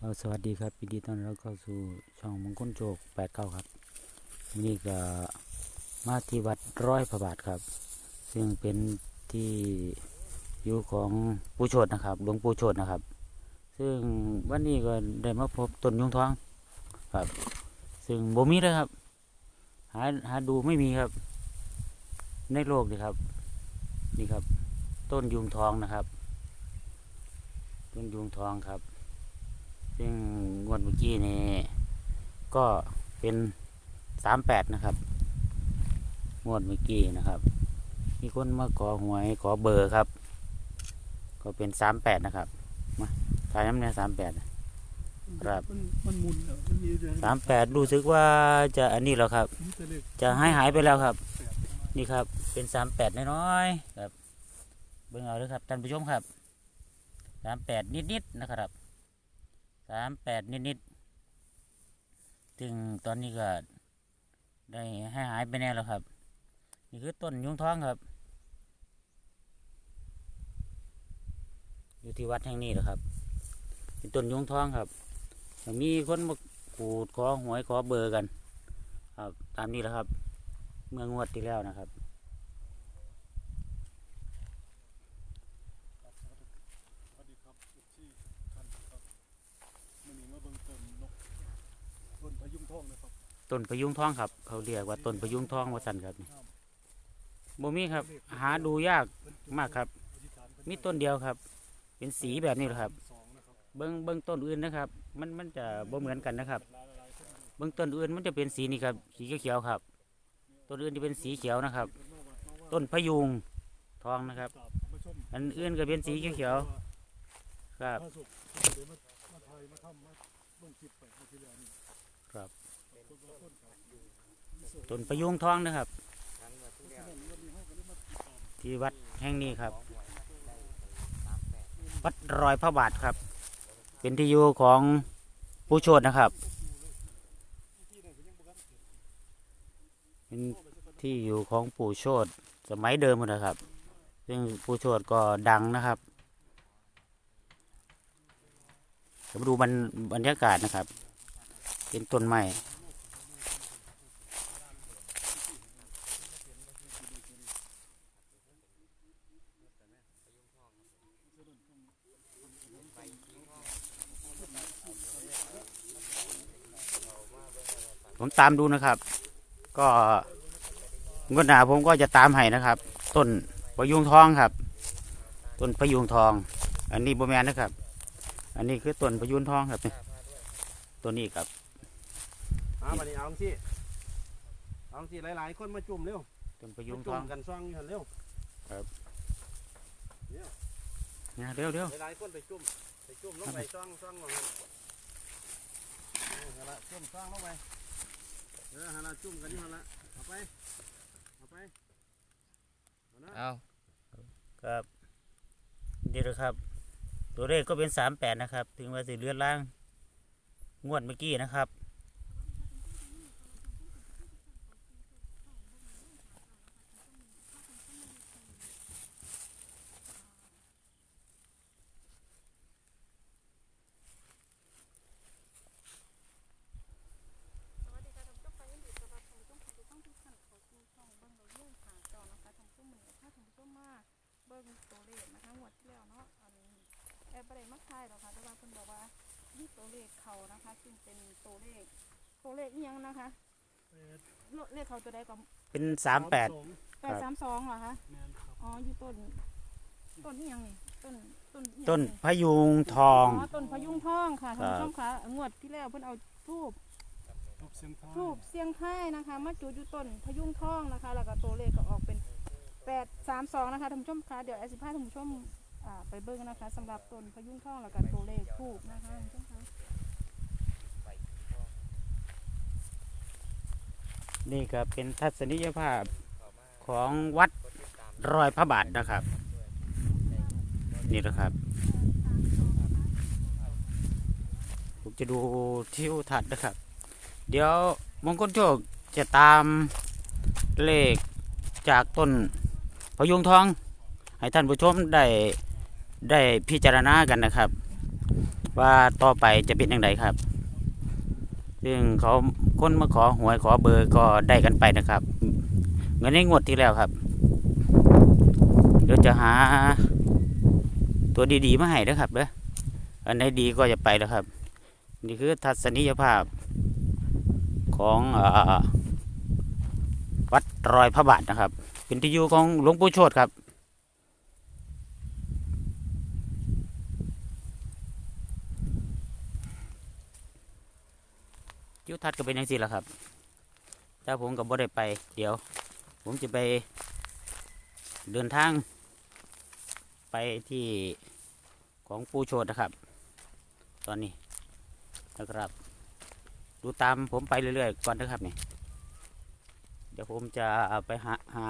เอ่อสวัสดีครับยินดีต้อนรับเข้าสู่ช่องมงคลโจกแปดเก้าครับ นี่ก็มาที่วัดร้อยพระบาทครับ ซึ่งเป็นที่อยู่ของปู่โชดนะครับหลวงปู่โชดนะครับ ซึ่งวันนี้ก็ได้มาพบต้นยุงทองครับ ซึ่งบ่มีเลยครับ หาหาดูไม่มีครับ ในโลกนี่ครับ นี่ครับ ต้นยุงทองนะครับ ต้นยุงทองครับ ซึ่งงวดเมื่อกี้นี่ก็เป็นสามแปดนะครับ งวดเมื่อกี้นะครับ มีคนมาขอหวยขอเบอร์ครับ ก็เป็นสามแปดนะครับ มาถ่ายน้ำเนี่ยสามแปดครับมันมันหมุนเหรอมันมีเรื่องสามแปดรู้สึกว่าจะอันนี้แล้วครับมีแต่เลขจะหายหายไปแล้วครับแปดนี่ครับเป็นสามแปดน้อยๆครับเบิ่งเอาเลยครับท่านผู้ชมครับสามแปดนิดๆนะครับ สามแปดนิดๆถึงตอนนี้ก็ได้ให้หายไปแน่แล้วครับ นี่คือต้นยุงท้องครับ อยู่ที่วัดแห่งนี้แหละครับ เป็นต้นยุงท้องครับ มีคนมาขูดขอหวยขอเบอร์กัน ครับ ตามนี้แหละครับ เมื่องวดที่แล้วนะครับ สวัสดีครับที่ท่านครับมันนี้มาเบิ่งต้นนกต้นพะยุงทองนะครับ ต้นพยุงทองครับ เขาเรียกว่าต้นพยุงทองว่าสันครับนี่บ่มีครับ หาดูยากมากครับ มีต้นเดียวครับ เป็นสีแบบนี้ครับ เบิ้องเบิ้องต้นอื่นนะครับ มันมันจะบ่เหมือนกันนะครับ เบิ้องต้นอื่นมันจะเป็นสีนี่ครับ สีเขียวครับ ต้นอื่นจะเป็นสีเขียวนะครับ ต้นพยุงทองนะครับ อันอื่นก็เป็นสีเขียวครับครับ ต้นละต้นครับต้นพะยุงทองนะครับ ที่วัดแห่งนี้ครับ วัดรอยพระบาทครับ เป็นที่อยู่ของผู้โชดนะครับ เป็นที่อยู่ของปู่โชดสมัยเดิมนะครับ ซึ่งปู่โชดก็ดังนะครับเดี๋ยวมาดูบรรยากาศนะครับ เป็นต้นไม้ ผมตามดูนะครับ ก็งวดหน้าผมก็จะตามให้นะครับ ต้นพะยุงทองครับ ต้นพะยุงทอง อันนี้โบแมนนะครับ อันนี้คือต้นพะยุงทองครับนี่ตัวนี้ครับเอาบัดนี้เอาสิเอาสิหลายๆ คนมาจุ่มเร็วต้นพะยุมางทจุ่อมงกันซ่องอยู่หั่นเร็วเนี่ยเร็วเร็วหลายๆคนไปจุ่มไปจุ่มลงไปซ่องซ่องลงนั่นเออหั่นละจุ่มซ่องลงไป เออหั่นละจุ่มกันอยู่หั่นละเอาไปเอาไปเอานะเอาครับนี่นะครับ ตัวเลขก็เป็นสามแปดนะครับ ถึงว่าสิเลือนล่าง งวดเมื่อกี้นะครับ สวัสดีค่ะท่านผู้ชมค่ะยินดีต้อนรับท่านผู้ชมทุกท่านทุกท่านเข้าสู่ช่องเบิ้งเราเรื่องข่าวเจ้านะคะท่านผู้ชมเหมือนถ้าท่านผู้ชมมาเบิ้งตัวเลขนะคะงวดที่แล้วเนาะอันนี้แอบประเด็นมักทายหรอกค่ะแต่ว่าเพิ่นบอกว่ามีตัวเลขเขานะคะ ซึ่งเป็นตัวเลข ตัวเลขอิหยังนะคะแปดเลขเขาตัวใดก็เป็นสามแปด สองแปดสามสองเหรอคะแมนครับอ๋ออยู่ต้นต้นอิหยังนี่ต้นต้นอิหยังต้นพะยุงทอง อ๋อต้นพยุงทองค่ะท่านผู้ชมค่ะงวดที่แล้วเพิ่นเอาทูบ รูปเสียงท้าย ทูบเสียงไห้นะคะมาจุดอยู่ต้นพยุงทองนะคะ แล้วก็ตัวเลขก็ออกเป็นแปดสามสองนะคะท่านผู้ชมคะเดี๋ยวแอสิพาท่านผู้ชมอ่า ไปเบิ้งนะคะสำหรับต้นพยุงทองแล้วก็ตัวเลขทูบนะคะท่านนี่ก็เป็นทัศนียภาพของวัดรอยพระบาทนะครับ นี่นะครับผมจะดูทิวทัศน์นะครับ เดี๋ยวมงคลโชคจะตามเลขจากต้นพยุงทอง ให้ท่านผู้ชมได้ ได้พิจารณากันนะครับ ว่าต่อไปจะเป็นยังไงครับ ซึ่งเขาคนมาขอหวยขอเบอร์ก็ได้กันไปนะครับเงินในงวดที่แล้วครับเดี๋ยวจะหา ตัวดีๆมาให้นะครับเด้ออันไหนดีก็จะไปแล้วครับ นี่คือทัศนียภาพของอวัดรอยพระบาทนะครับ เป็นที่อยู่ของหลวงปู่โชตครับ ทิวทัศน์ก็เป็นอย่างนี้แหละครับถ้าผมกับบ่ได้ไป เดี๋ยว ผมจะไปเดินทาง ไปที่ของปูโชดนะครับ ตอนนี้นะครับ ดูตามผมไปเรื่อยๆก่อนนะครับนี่เดี๋ยวผมจะไปหาหา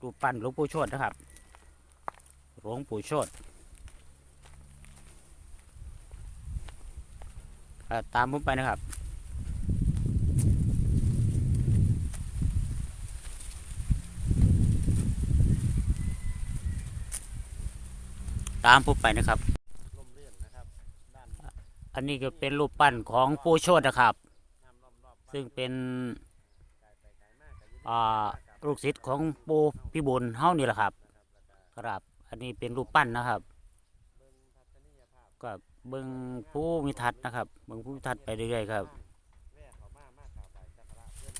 รูปปั้นหลวงปู่โชดนะครับหลวงปู่โชดตามผมไปนะครับ ตามผมไปนะครับ อันนี้ก็เป็นรูปปั้นของปู่โชดนะครับ ซึ่งเป็นลูกศิษย์ของปูพี่บุญเฮานี่แหละครับ ครับ อันนี้เป็นรูปปั้นนะครับเบิ่งทัศนียภาพก็เบิ่งผู้มิทัศนะครับ เบิ่งผู้มิทัศไปเรื่อยๆครับแว่เขามามากข่ากการะเพื่อน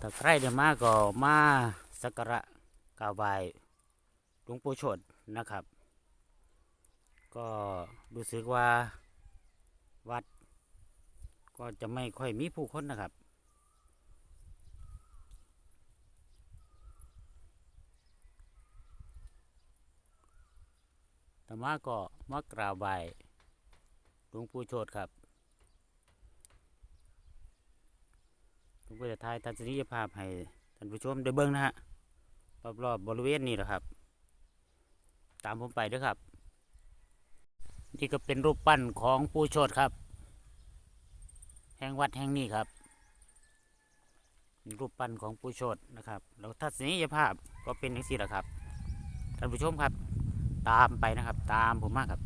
ถ้าใครเดินมาก็มาสักการะกราบไหว้ หลวงปู่ชดนะครับ ก็รู้สึกว่าวัด ก็จะไม่ค่อยมีผู้คนนะครับแต่มาก็มากราบไหว้หลวงปู่โชดครับผมก็จะถ่ายทัศนียภาพให้ท่านผู้ชมได้เบิ่งนะฮะรอบๆบริเวณนี้แหละครับ ตามผมไปเด้วยครับ นี่ก็เป็นรูปปั้นของปู่โชดครับ แห่งวัดแห่งนี้ครับ รูปปั้นของปู่โชดนะครับแล้วทัศนียภาพก็เป็นอย่างนี้แหละครับท่านผู้ชมครับ ตามไปนะครับ ตามผมมากครับ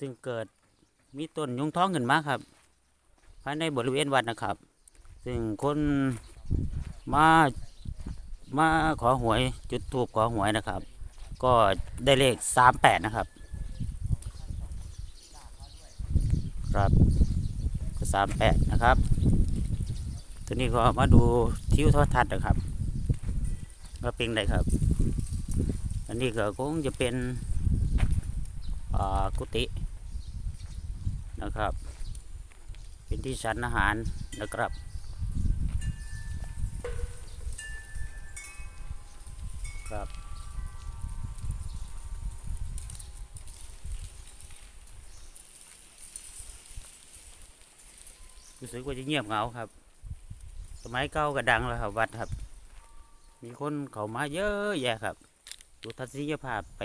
ซึ่งเกิด มีต้นยุงท้องขึ้นมาครับ ภายในบริเวณวัดนะครับ ซึ่งคนมามาขอหวยจุดทูบขอหวยนะครับ ก็ได้เลขสามแปดนะครับ ครับก็สามแปดนะครับตัวนี้ก็มาดูทิวทรทัศน์นะครับว่าเป็นไรครับ อันนี้ก็คงจะเป็นกุฏิ นะครับ เป็นที่ฉันอาหารนะครับ ครับรู้สึกว่าจะเงียบเหงาครับ สมัยเก่าก็ดังแล้วครับ วัดครับ มีคนเข้ามาเยอะแยะครับ ดูทัศนียภาพไป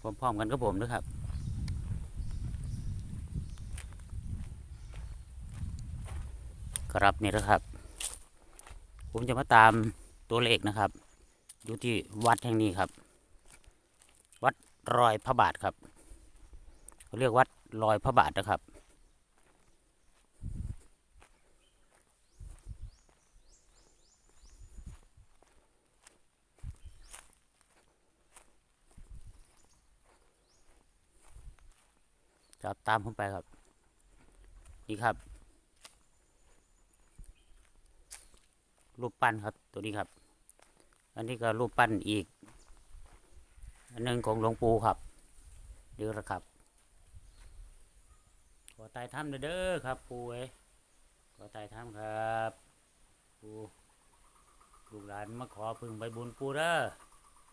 พร้อมๆกันกับผมนะครับ รับนี่นะครับ ผมจะมาตามตัวเลขนะครับ อยู่ที่วัดแห่งนี้ครับ วัดรอยพระบาทครับเขาเรียกวัดรอยพระบาทนะครับจะตามผมไปครับ นี่ครับ รูปปั้นครับ ตัวนี้ครับ อันนี้ก็รูปปั้นอีก อันหนึงของหลวงปู่ครับเดี๋ยวนะครับขอตายถ้ำเด้อครับ ปู่เอ้ขอตายถ้ำครับ ปู่ลูกหลานมาขอพึ่งใบบุญปู่เด้อ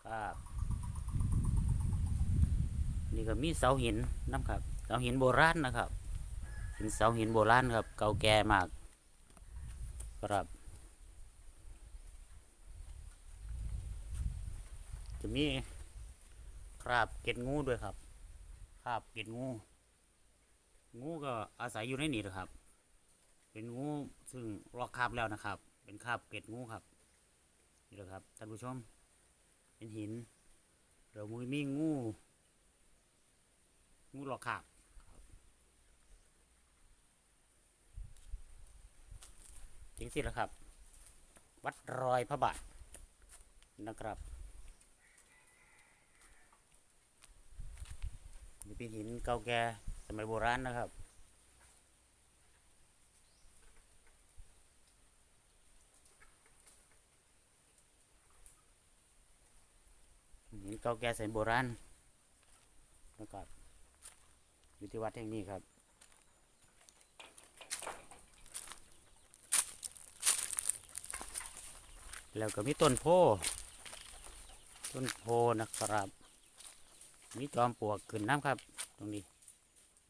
ครับ นี่ก็มีเสาหินน้ำครับเสาหินโบราณนะครับเป็นเสาหินโบราณครับ เก่าแก่มาก ครับ จะมีคราบเกล็ดงูด้วยครับคราบเกล็ดงู งูก็อาศัยอยู่ในนี่แหละครับ เป็นงูซึ่งลอกคราบแล้วนะครับ เป็นคราบเกล็ดงูครับนี่แหละครับท่านผู้ชม เป็นหินเรามือมีงู งูลอกคราบจริงสิล้วครับ วัดรอยพระบาทนะครับ นี่เป็นหินเก่าแก่สมัยโบราณนะครับ หินเก่าแก่สมัยโบราณนะครับอยู่ที่วัดแห่งนี้ครับแล้วก็มีต้นโพ ต้นโพนะครับ มีจอมปลวกขึ้นน้ำครับ ตรงนี้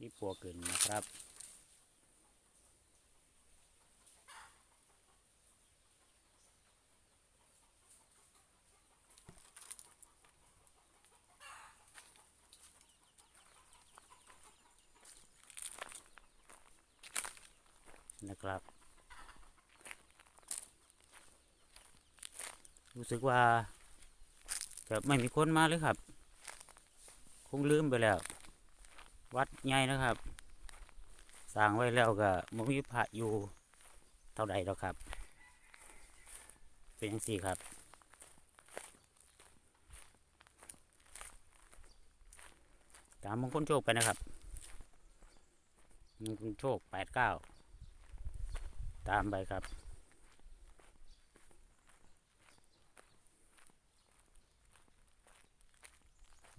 มีปลวกขึ้นนะครับนะครับ รู้สึกว่าจะไม่มีคนมาเลยครับ งลืมไปแล้ว วัดใหญ่นะครับสร้างไว้แล้วก็มมีพระอยู่เท่าใดแล้วครับ เป็นย่างสี่ครับตามมงคลโชคไปนะครับมงคลโชคแปดเก้าตามไปครับ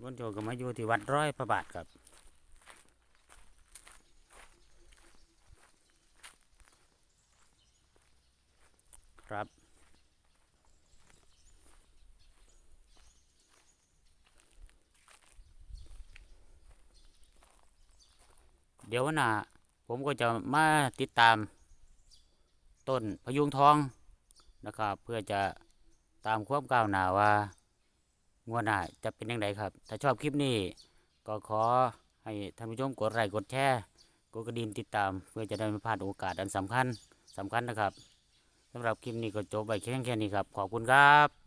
บนโจก็มาอยู่ที่วัดร้อยพระบาทครับครับเดี๋ยววันหน้าผมก็จะมาติดตาม ต้นพยุงทองนะครับ เพื่อจะตามความก้าวหน้าว่า งวดหน้าจะเป็นยังไงครับ ถ้าชอบคลิปนี้ก็ขอให้ท่านผู้ชมกดไลค์กดแชร์กดกระดิ่งติดตาม เพื่อจะได้ไม่พลาดโอกาสอันสำคัญสำคัญนะครับสำหรับคลิปนี้ก็จบไปแค่แค่นี้ครับ ขอบคุณครับ